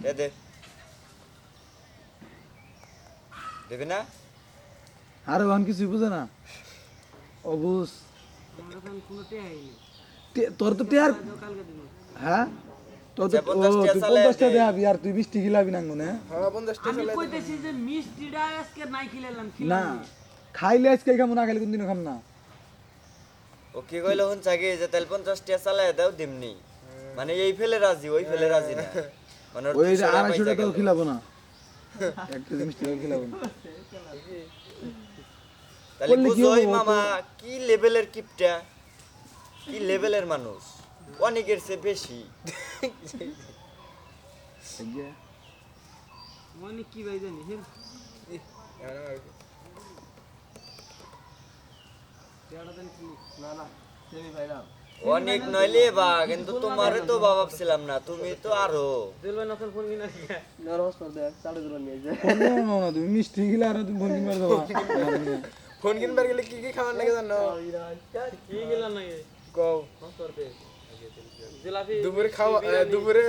দে দে। দেবে না? আরে ওখান কিছুই বুঝে না। তে- তোর তো টেয়ার হ্যাঁ? তোর তো যে ও পঞ্চাশ তুই পঞ্চাশটা দেখাবি আর তুই বিশটি খিলাবি না গুনে আমি কইতেছি যে মিষ্টিটা আজকে নাই না খিলাম খাইলে আজকে খাব না খাইলে কোনদিনও খাম না। ও কি কইলো হন চাগে যে তেল পঞ্চাশ টিয়া চালায় দাও দিমনি। মানে এই ফেলে রাজি ওই ফেলে রাজি না। ওর ওই যে দুশো টাকা আড়াইশো টাকাও খিলাবো না একটা মিষ্টি খিলাবো না তাহলে বুঝোই মামা কি লেভেলের কিপটা কি লেভেলের মানুষ অনেকের চেয়ে বেশি মানে কি ভাই জানি না না সেমি পাইলাম অনেক নইলে বা কিন্তু তোমারে তো বা ভাবছিলাম না তুমি তো আরও। দিল নতুন ফোন কিনা করে চালু নিয়ে না তুমি মিষ্টি খিলা আর তুমি ফোন কিনবার ফোন কিনবার গেলে কি কি খাবার লাগে জানো? কি গেলাম না কও। জিলাপি দুপুরে খাওয়া আহ, দুপুরে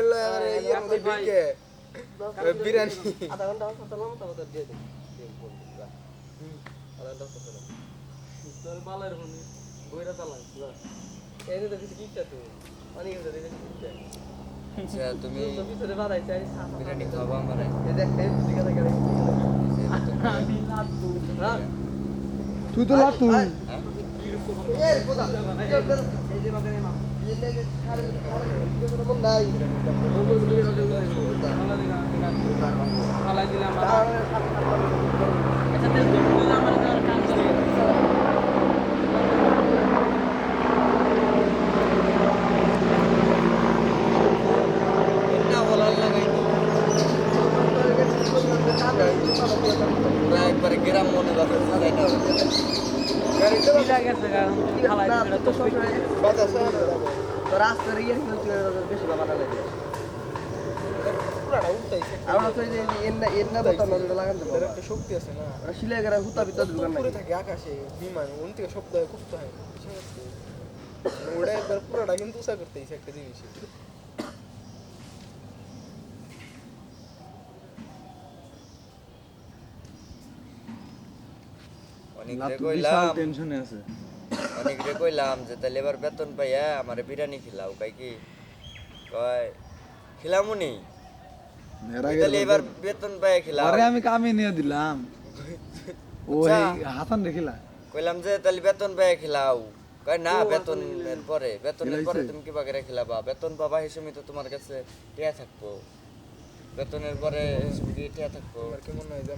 ঢুকে আহ, বিরিয়ানি আধা ঘণ্টা কথা না মতো কথা দিয়ে দিন আধা ঘণ্টা কথা তোর বালের ফোন বইরা চালাই আচ্ছা তুমি বিরিয়ানি আমারে দেখে তুই তো লাভ তুই এই কোদা এই যে বাগানে মা এই লেগে খারে খারে কোনো মন নাই ফালাই দিলাম আচ্ছা তেল দিলাম আমার কাম করে না বলার লাগাই তো পুরা একবারে গ্রাম মনে তো হয় না রাস্তার ইয়ে বেশি বাবা না লাগে ওরা তো যে এন্না এন্না বতা নজর লাগান দেবো। একটা শক্তি আছে না। করে হুতা ভিতর দোকান নাই থাকে আকাশে বিমান ওন থেকে শব্দ হয় কুপ্ত হয়। বুঝতে পারছি? ওটা একবার পুরোটা কিন্তু উষা করতেইছে একটা জিনিস। অনেক লাভ রে তুই বিশাল কইলাম টেনশনে আছে। অনেক কইলাম যে তাহলে এবার বেতন পাইয়া আমারে বিরিয়ানি খিলাও কই কি? কয় খিলামুনি? এর তাহলে এবার বেতন পাইয়া খিলাও। আরে আমি কামে নিয়ে দিলাম। ও আচ্ছা। হাসান দেখিলা কইলাম যে তাহলে বেতন পাইয়া খিলাও। কয় না বেতনের পরে বেতনের পরে তুমি কি বাগেরা খিলাবা? বেতন পাবা হিসেবে তো তোমার কাছে টিয়া থাকব। বেতনের পরে হিসেবে টিয়া থাকব। আমার কি মনে হয়? যে